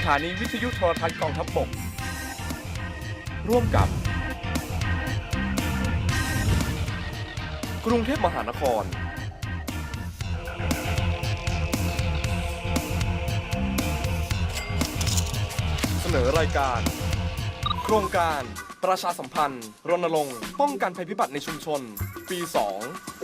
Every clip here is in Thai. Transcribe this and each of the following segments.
สถานีวิทยุโทรทัศน์กองทัพบก ร่วมกับ กรุงเทพมหานคร เสนอรายการ โครงการ ประชาสัมพันธ์ รณรงค์ ป้องกันภัยพิบัติในชุมชน ปี 2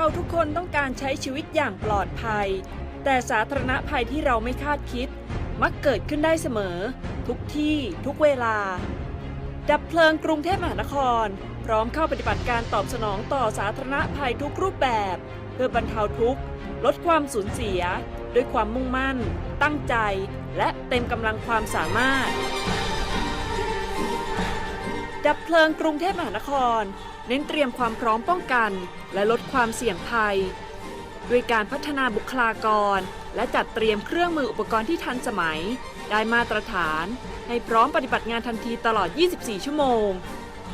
เราทุกคนต้องการใช้ชีวิตอย่างปลอดภัย แต่สาธารณภัยที่เราไม่คาดคิด มักเกิดขึ้นได้เสมอ ทุกที่ทุกเวลา ดับเพลิงกรุงเทพมหานคร พร้อมเข้าปฏิบัติการตอบสนองต่อสาธารณภัยทุกรูปแบบ เพื่อบรรเทาทุกข์ ลดความสูญเสีย ด้วยความมุ่งมั่น ตั้งใจ และเต็มกำลังความสามารถ ดับเพลิงกรุงเทพมหานคร เน้นเตรียมความพร้อมป้องกัน และลดความเสี่ยงภัย ด้วยการพัฒนาบุคลากร และจัดเตรียมเครื่องมืออุปกรณ์ที่ทันสมัย ได้มาตรฐาน ให้พร้อมปฏิบัติงานทันทีตลอด 24 ชั่วโมง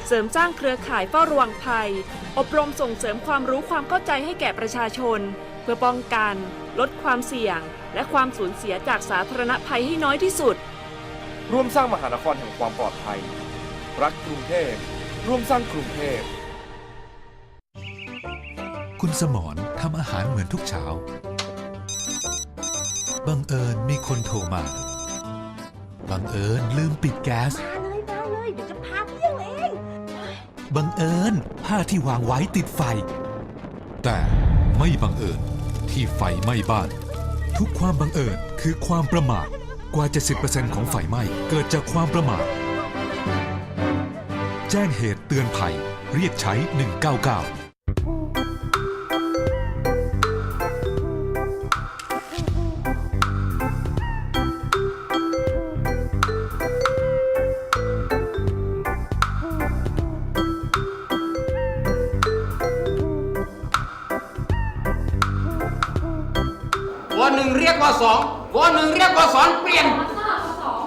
เสริมสร้างเครือข่ายเฝ้าระวังภัย อบรมส่งเสริมความรู้ความเข้าใจให้แก่ประชาชน เพื่อป้องกัน ลดความเสี่ยง และความสูญเสียจากสาธารณภัยให้น้อยที่สุด ร่วมสร้างมหานครแห่งความปลอดภัย รักกรุงเทพร่วมสร้างกรุงเทพ คุณสมรทำอาหารเหมือนทุกเช้า บังเอิญมีคนโทรมา บังเอิญลืมปิดแก๊ส มาเลยมาเลยเดี๋ยวจะพาเที่ยวเองบังเอิญผ้าที่วางไว้ติดไฟ แต่ไม่บังเอิญที่ไฟไหม้บ้าน ทุกความบังเอิญคือความประมาท กว่า 70%ของไฟไหม้เกิดจากความประมาท แจ้งเหตุเตือนภัย เรียกใช้ 199วอหนึ่งเรียกวอสองวอหนึ่งเรียกวอสองเปลี่ยน รับทราบวสอง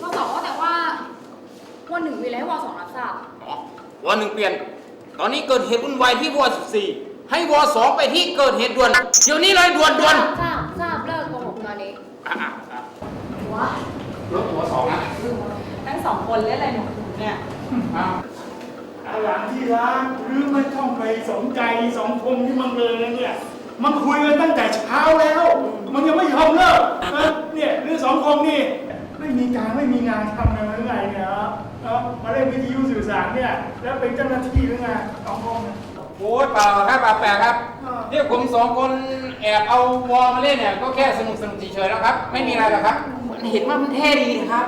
วสองแต่ว่า วันหนึ่งมีแล้วให้วสองรับทราบ อ๋อวอหนึ่งเปลี่ยน ตอนนี้เกิดเหตุวุ่นวายที่วอสิบสี่ให้วอสองไปที่เกิดเหตุด่วน เดี๋ยวนี้เลยด่วนด่วนทราบทราบเลิกโกหกตอนนี้อะอะอะว้ารถวอสองนะทั้งสองคนเล่นอะไรหนูเนี่ยอ้าวอาหลังที่ร้านหรือไม่ต้องไปสนใจสองคนที่มันเลยเนี่ย มันคุยกันตั้งแต่เช้าแล้ว มันยังไม่ยอมเลิกนะเนี่ยหรือสองคนนี่ไม่มีการไม่มีงานทำกันหรือไงเนี่ยครับเนาะมาเล่นวิทยุสื่อสารเนี่ยแล้วเป็นเจ้าหน้าที่หรือไงสองคนเนี่ยโอ้ยเปล่าครับเปล่าแปลกครับอ่าเนี่ยผมสองคนแอบเอาวอมาเล่นเนี่ยก็แค่สนุกสนุกเฉยๆแล้วครับ ไม่มีอะไรหรอกครับเห็นว่ามันเท่ดีครับ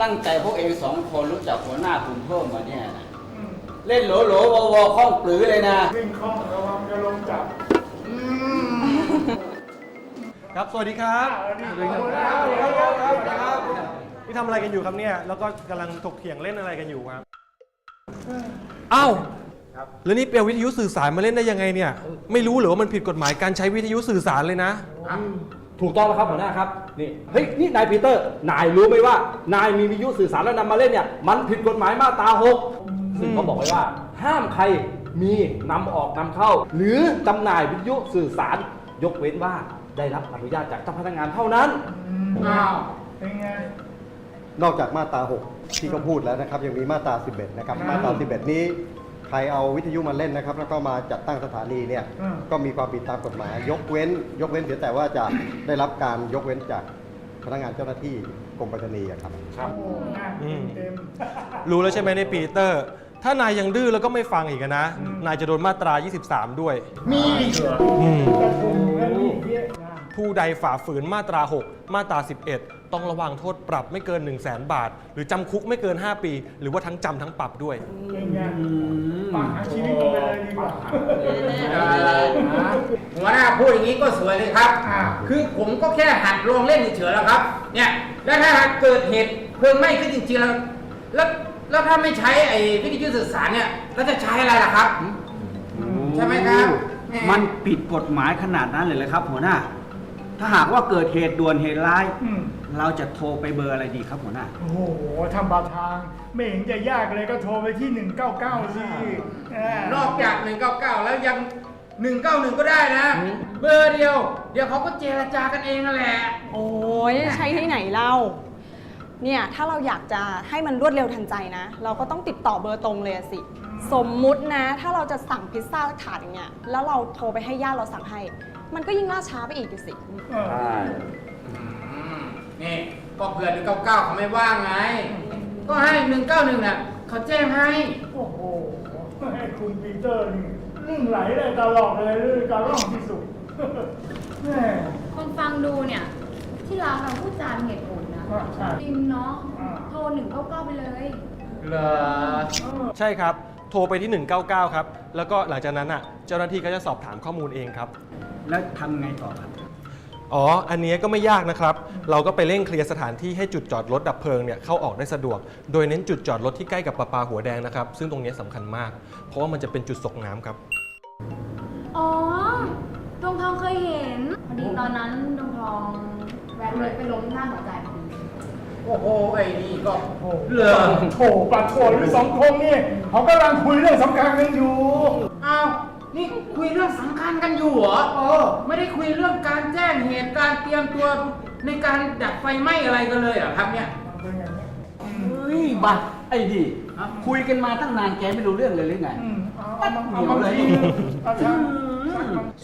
ตั้งใจพวกเองสองคนรู้จักหัวหน้ากลุ่มเพิ่มมาเนี่ยนะอืมเล่นโหลโหลวอวอคล่องปลือเลยนะวิ่งคล่องระวังจะลงจับ ครับสวัสดีครับ สวัสดีครับ นี่ทำอะไรกันอยู่ครับเนี่ย แล้วก็กำลังถกเถียงเล่นอะไรกันอยู่ครับ อ้าวแล้วนี่เปียวิทยุสื่อสารมาเล่นได้ยังไงเนี่ย ไม่รู้เหรือว่ามันผิดกฎหมายการใช้วิทยุสื่อสารเลยนะ ถูกต้องแล้วครับหัวหน้าครับนี่เฮ้ยนี่นายปีเตอร์ นายรู้ไหมว่า นายมีวิทยุสื่อสารแล้วนำมาเล่นเนี่ยมันผิดกฎหมายมาตราหกซึ่งเขาบอกไว้ว่า ห้ามใครมีนำออกนำเข้า หรือจำหน่ายวิทยุสื่อสารยกเว้นว่า ได้รับอนุญาตจากเจ้าพนักงานเท่านั้น อ้าวเป็นไง นอกจากมาตรา 6 ที่เขาพูดแล้วนะครับ ยังมีมาตรา 11 นะครับ มาตรา 11 นี้ ใครเอาวิทยุมาเล่นนะครับ แล้วก็มาจัดตั้งสถานีเนี่ย อืม ก็มีความผิดตามกฎหมาย ยกเว้น ยกเว้นเสียแต่ว่าจะได้รับการยกเว้นจากพนักงานเจ้าหน้าที่กรมไปรษณีย์อะครับโอ้งานอืม เต็ม รู้แล้วใช่ไหมในปีเตอร์ ถ้านายยังดื้อแล้วก็ไม่ฟังอีกอะนะ นายจะโดนมาตรา 23 ด้วย มีอีกเหรออืม กระทงแล้วมีเยอะนะ ผู้ใดฝ่าฝืนมาตรา 6 มาตรา 11 ต้องระวังโทษปรับไม่เกิน 1 0 0 0 0แบาท หรือจำคุกไม่เกิน 5 ปี หรือว่าทั้งจำทั้งปรับด้วย เป็นไงประหารชีวิตมันไปเลยดีกว่า หัวหน้าพูดอย่างนี้ก็สวยเลยครับ อ่า คือผมก็แค่หัดลองเล่นเฉยๆแล้วครับ เนี่ย แล้วถ้าเกิดเหตุเพลิงไหม้ขึ้นจริงๆแล้ว แล้ว แล้วถ้าไม่ใช้ไอ้วิทยุสื่อสารเนี่ย แล้วจะใช้อะไรล่ะครับ ใช่ไหมครับ มันผิดกฎหมายขนาดนั้นเลยเลยครับ หัวหน้า ถ้าหากว่าเกิดเหตุด่วนเหตุร้าย อืม เราจะโทรไปเบอร์อะไรดีครับหัวหน้า โอ้โหทำบาทาง ไม่เห็นจะยากเลยก็โทรไปที่ 199 สิเออนอกจาก 199 แล้วยัง 191 ก็ได้นะ เบอร์เดียว เดี๋ยวเขาก็เจรจากันเองนั่นแหละ โอ้ยใช่ที่ไหนเล่า เนี่ย ถ้าเราอยากจะให้มันรวดเร็วทันใจนะ เราก็ต้องติดต่อเบอร์ตรงเลยอะสิ สมมุตินะ ถ้าเราจะสั่งพิซซ่าสักถาดอย่างเงี้ย แล้วเราโทรไปให้ญาติเราสั่งให้ มันก็ยิ่งล่าช้าไปอีกดิสิเอออืมนี่ก็เผื่อ199เขาไม่ว่างไง ก็ให้191น่ะเขาแจ้งให้ โอ้โหให้คุณปีเตอร์นี่นิ่งไหลเลยตลอดเลยเรื่องการร้องที่สุดแม่คนฟังดูเนี่ย ที่ร้านเราพูดจามีเหตุผลนะอ่าใช่ริมเนาะ อ่า โทรหนึ่งเก้าเก้าไปเลย เหรอใช่ครับ โทรไปที่ 199 ครับ แล้วก็หลังจากนั้นอะ เจ้าหน้าที่ก็จะสอบถามข้อมูลเองครับ แล้วทำไงต่อครับ อ๋อ อันนี้ก็ไม่ยากนะครับ เราก็ไปเร่งเคลียร์สถานที่ให้จุดจอดรถดับเพลิงเนี่ยเข้าออกได้สะดวก โดยเน้นจุดจอดรถที่ใกล้กับประปาหัวแดงนะครับ ซึ่งตรงนี้สำคัญมาก เพราะว่ามันจะเป็นจุดส่งน้ำครับ อ๋อ ดวงทองเคยเห็น พอดีตอนนั้นดวงทองแวะรถไปล้มหน้าหัวใจพอดีโอ้โห ไอ้นี่ก็โอ้โหเหรอ โถปะโถหรือสองคงนี่เขากำลังคุยเรื่องสำคัญกันอยู่ อ้าว นี่คุยเรื่องสำคัญกันอยู่เหรอเออ ไม่ได้คุยเรื่องการแจ้งเหตุการเตรียมตัวในการดับไฟไหม้อะไรกันเลยเหรอครับเนี่ย เฮ้ยบัตไอ้ดิคุยกันมาตั้งนานแกไม่รู้เรื่องเลยหรือไงอืมเอาเอามาเอามาทีเอาช่างช่างมัน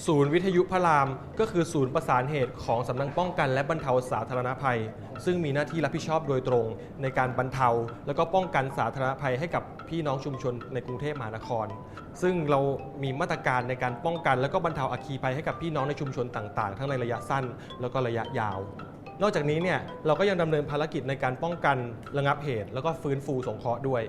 ศูนย์วิทยุพระราม ก็คือศูนย์ประสานเหตุของสำนักป้องกันและบรรเทาสาธารณภัย ซึ่งมีหน้าที่รับผิดชอบโดยตรง ในการบรรเทา แล้วก็ป้องกันสาธารณภัยให้กับพี่น้องชุมชนในกรุงเทพมหานคร ซึ่งเรามีมาตรการในการป้องกัน และก็บรรเทาอัคคีภัยให้กับพี่น้องในชุมชนต่างๆ ทั้งในระยะสั้น แล้วก็ระยะยาว นอกจากนี้เนี่ยเราก็ยังดำเนินภารกิจในการป้องกันระงับเหตุ แล้วก็ฟื้นฟูสงเคราะห์ด้วย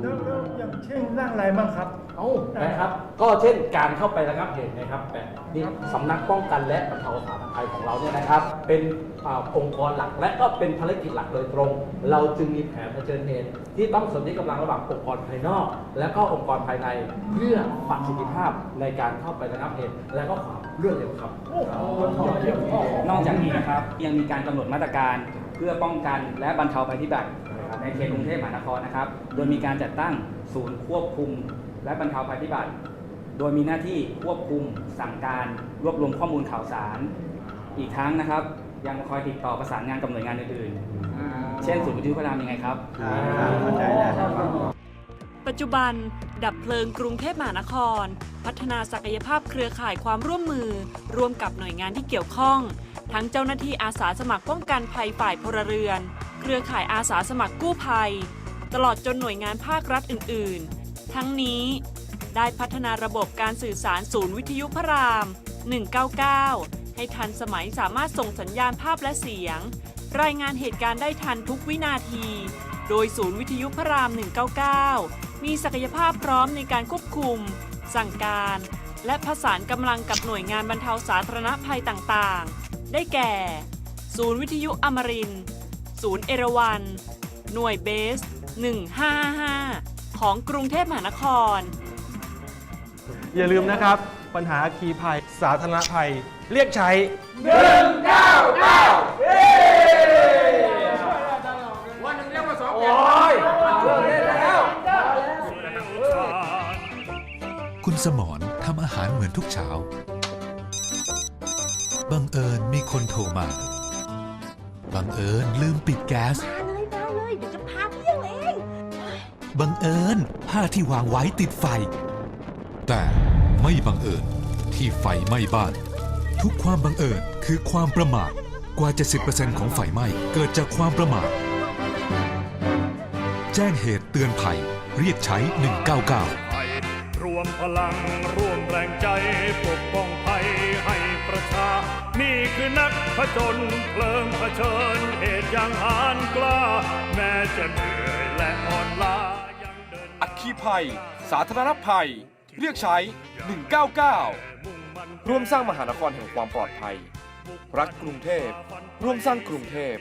แล้วแล้วอย่างเช่นร่างอะไรบ้างครับ เอ้านะครับ ก็เช่นการเข้าไประงับเหตุนะครับแบบนี้สำนักป้องกันและบรรเทาสาธารณภัยของเราเนี่ยนะครับ เป็นอาองค์กรหลักและก็เป็นภารกิจหลักโดยตรง เราจึงมีแผนเผชิญเหตุที่ต้องสนที่กำลังระหว่างองค์กรภายนอก และก็องค์กรภายในเพื่อประสิทธิภาพในการเข้าไประงับเหตุและก็ความรวดเร็วครับนอกจากนี้นะครับยังมีการกำหนดมาตรการเพื่อป้องกันและบรรเทาภัยพิบัติ ในเขตกรุงเทพมหานครนะครับ โดยมีการจัดตั้งศูนย์ควบคุม และบรรเทาภัยพิบัติ โดยมีหน้าที่ควบคุมสั่งการรวบรวมข้อมูลข่าวสาร อีกทั้งนะครับ ยังคอยติดต่อประสานงานกับหน่วยงานอื่นๆ เช่นศูนย์วิทยุพระรามยังไงครับปัจจุบัน ดับเพลิงกรุงเทพมหานคร พัฒนาศักยภาพเครือข่ายความร่วมมือ ร่วมกับหน่วยงานที่เกี่ยวข้อง ทั้งเจ้าหน้าที่อาสาสมัครป้องกันภัยฝ่ายพลเรือน เครือข่ายอาสาสมัครกู้ภัย ตลอดจนหน่วยงานภาครัฐอื่น ๆ ทั้งนี้ได้พัฒนาระบบการสื่อสารศูนย์วิทยุพระราม 199 ให้ทันสมัยสามารถส่งสัญญาณภาพและเสียง รายงานเหตุการณ์ได้ทันทุกวินาที โดยศูนย์วิทยุพระราม 199 มีศักยภาพพร้อมในการควบคุม สั่งการ และผสานกำลังกับหน่วยงานบรรเทาสาธารณภัยต่าง ๆ ได้แก่ ศูนย์วิทยุอมรินทร์ ศูนย์เอราวัน หน่วยเบส 1555 ของกรุงเทพมหานคร อย่าลืมนะครับ ปัญหาอัคคีภัย สาธารณภัย เรียกใช้วันหนึ่งเรียกว่าสองโอ้ยเลิกเล่นแล้วคุณสมรทำอาหารเหมือนทุกเช้า บังเอิญมีคนโทรมา บังเอิญลืมปิดแก๊ส มาเลยมาเลยเดี๋ยวจะพาเที่ยวเองบังเอิญผ้าที่วางไว้ติดไฟ แต่ไม่บังเอิญที่ไฟไหม้บ้าน ทุกความบังเอิญคือความประมาทกว่า 70%ของไฟไหม้เกิดจากความประมาทแจ้งเหตุเตือนภัย เรียกใช้ 199รวมพลังร่วมแรงใจปกป้องภัยให้ประชามีนี่ คือนักผจญเพลิงเผชิญเหตุอย่างหานกล้า แม้จะเหนื่อยและอ่อนล้าอัคคีภัย สาธารณภัย เรียกใช้ 199 ร่วมสร้างมหานครแห่งความปลอดภัย รักกรุงเทพ ร่วมสร้างกรุงเทพ